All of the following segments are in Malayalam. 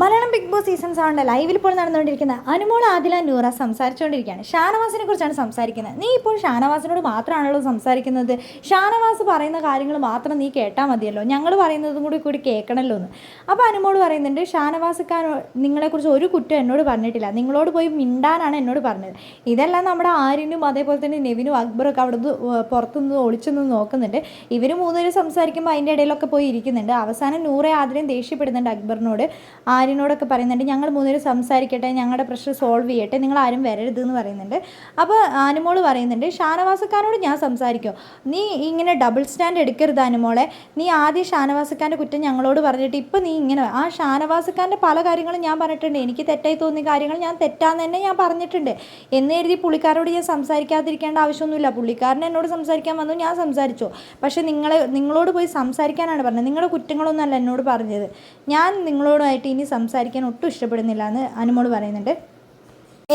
മലയാളം ബിഗ് ബോസ് സീസൺ സെവന്റെ ലൈവിൽ ഇപ്പോൾ നടന്നുകൊണ്ടിരിക്കുന്ന അനുമോൾ ആദില നൂറ സംസാരിച്ചുകൊണ്ടിരിക്കുകയാണ്. ഷാനവാസിനെ കുറിച്ചാണ് സംസാരിക്കുന്നത്. നീ ഇപ്പോൾ ഷാനവാസിനോട് മാത്രമാണല്ലോ സംസാരിക്കുന്നത്. ഷാനവാസ് പറയുന്ന കാര്യങ്ങൾ മാത്രം നീ കേട്ടാൽ മതിയല്ലോ. ഞങ്ങൾ പറയുന്നതും കൂടി കൂടി കേൾക്കണമല്ലോ എന്ന്. അപ്പോൾ അനുമോൾ പറയുന്നുണ്ട് ഷാനവാസിക്കാൻ നിങ്ങളെക്കുറിച്ച് ഒരു കുറ്റം എന്നോട് പറഞ്ഞിട്ടില്ല. നിങ്ങളോട് പോയി മിണ്ടാനാണ് എന്നോട് പറഞ്ഞത്. ഇതെല്ലാം നമ്മുടെ ആര്യനും അതേപോലെ തന്നെ നെവിനും അക്ബറൊക്കെ അവിടെ നിന്ന് പുറത്തുനിന്ന് ഒളിച്ചു നിന്ന് നോക്കുന്നുണ്ട്. ഇവർ മൂന്നുപേരും സംസാരിക്കുമ്പോൾ അതിന്റെ ഇടയിലൊക്കെ പോയി ഇരിക്കുന്നുണ്ട്. അവസാനം നൂറെ ആദ്യം ദേഷ്യപ്പെടുന്നുണ്ട് അക്ബറിനോട്. ആര്യനോടൊക്കെ പറയുന്നുണ്ട് ഞങ്ങൾ മൂന്നുപേരും സംസാരിക്കട്ടെ ഞങ്ങളുടെ പ്രശ്നം സോൾവ് ചെയ്യട്ടെ നിങ്ങൾ ആരും വരരുത് എന്ന് പറയുന്നുണ്ട്. അപ്പോൾ ആനുമോൾ പറയുന്നുണ്ട് ഷാനവാസക്കാരോട് ഞാൻ സംസാരിക്കും? നീ ഇങ്ങനെ ഡബിൾ സ്റ്റാൻഡ് എടുക്കരുത് ആനുമോളെ നീ ആദ്യം ഷാനവാസക്കാരന്റെ കുറ്റം ഞങ്ങളോട് പറഞ്ഞിട്ട് ഇപ്പം നീ ഇങ്ങനെ ആ ഷാനവാസക്കാരന്റെ പല കാര്യങ്ങളും ഞാൻ പറഞ്ഞിട്ടുണ്ട്. എനിക്ക് തെറ്റായി തോന്നിയ കാര്യങ്ങൾ ഞാൻ തെറ്റാന്ന് തന്നെ ഞാൻ പറഞ്ഞിട്ടുണ്ട്. എന്ന് എഴുതി പുള്ളിക്കാരോട് ഞാൻ സംസാരിക്കാതിരിക്കേണ്ട ആവശ്യമൊന്നുമില്ല. പുള്ളിക്കാരൻ എന്നോട് സംസാരിക്കാൻ വന്നു ഞാൻ സംസാരിച്ചു. പക്ഷേ നിങ്ങളെ നിങ്ങളോട് പോയി സംസാരിക്കാനാണ് പറഞ്ഞത്. നിങ്ങളുടെ കുറ്റങ്ങളൊന്നും അല്ല എന്നോട് പറഞ്ഞത്. ഞാൻ നിങ്ങളോടായിട്ട് ഇനി സംസാരിക്കാൻ ഒട്ടും ഇഷ്ടപ്പെടുന്നില്ല എന്ന് അനുമോൾ പറയുന്നുണ്ട്.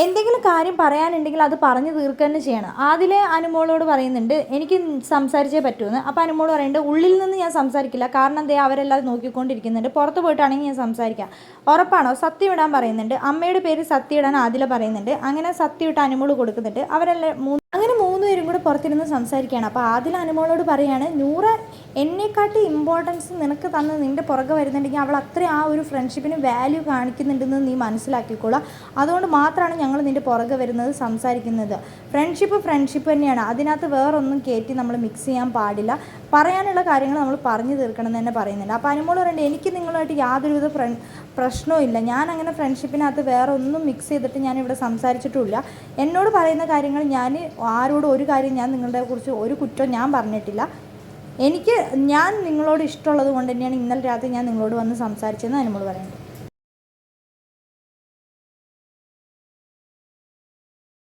എന്തെങ്കിലും കാര്യം പറയാനുണ്ടെങ്കിൽ അത് പറഞ്ഞു തീർക്കുക തന്നെ ചെയ്യണം. ആദിലെ അനുമോളോട് പറയുന്നുണ്ട് എനിക്ക് സംസാരിച്ചേ പറ്റുമെന്ന് അപ്പോൾ അനുമോൾ പറയുന്നുണ്ട് ഉള്ളിൽ നിന്ന് ഞാൻ സംസാരിക്കില്ല. കാരണം എന്തേ അവരെല്ലാം നോക്കിക്കൊണ്ടിരിക്കുന്നുണ്ട്. പുറത്ത് പോയിട്ടാണെങ്കിൽ ഞാൻ സംസാരിക്കാം. ഉറപ്പാണോ? സത്യം ഇടാൻ പറയുന്നുണ്ട്. അമ്മയുടെ പേര് സത്യം ഇടാൻ ആദില പറയുന്നുണ്ട്. അങ്ങനെ സത്യം ഇട്ട് അനുമോൾ കൊടുക്കുന്നുണ്ട്. അവരെല്ലാം അങ്ങനെ മൂന്ന് പേരും കൂടെ പുറത്തിരുന്ന് സംസാരിക്കുകയാണ്. അപ്പോൾ ആദില അനുമോളോട് പറയാണ് നൂറ് എന്നെക്കാട്ടി ഇമ്പോർട്ടൻസ് നിനക്ക് തന്ന് നിന്റെ പുറകെ വരുന്നുണ്ടെങ്കിൽ അവൾ അത്ര ആ ഒരു ഫ്രണ്ട്ഷിപ്പിന് വാല്യൂ കാണിക്കുന്നുണ്ടെന്ന് നീ മനസ്സിലാക്കിക്കോളാം. അതുകൊണ്ട് മാത്രമാണ് ഞങ്ങൾ നിന്റെ പുറകെ വരുന്നത് സംസാരിക്കുന്നത്. ഫ്രണ്ട്ഷിപ്പ് ഫ്രണ്ട്ഷിപ്പ് തന്നെയാണ്. അതിനകത്ത് വേറൊന്നും കയറ്റി നമ്മൾ മിക്സ് ചെയ്യാൻ പാടില്ല. പറയാനുള്ള കാര്യങ്ങൾ നമ്മൾ പറഞ്ഞു തീർക്കണം എന്ന് തന്നെ പറയുന്നുണ്ട്. അപ്പോൾ അനുമോൾ പറയുന്നുണ്ട് എനിക്ക് നിങ്ങളുമായിട്ട് യാതൊരുവിധ ഫ്രണ്ട് പ്രശ്നവും ഇല്ല ഞാൻ അങ്ങനെ ഫ്രണ്ട്ഷിപ്പിനകത്ത് വേറെ ഒന്നും മിക്സ് ചെയ്തിട്ട് ഞാൻ ഇവിടെ സംസാരിച്ചിട്ടുമില്ല. എന്നോട് പറയുന്ന കാര്യങ്ങൾ ഞാൻ ആരോടും ഒരു കാര്യം ഞാൻ നിങ്ങളുടെ കുറിച്ച് ഒരു കുറ്റം ഞാൻ പറഞ്ഞിട്ടില്ല. എനിക്ക് ഞാൻ നിങ്ങളോട് ഇഷ്ടമുള്ളത് കൊണ്ട് തന്നെയാണ് ഇന്നലെ രാത്രി ഞാൻ നിങ്ങളോട് വന്ന് സംസാരിച്ചതെന്ന് അനുമോൾ പറയുന്നത്.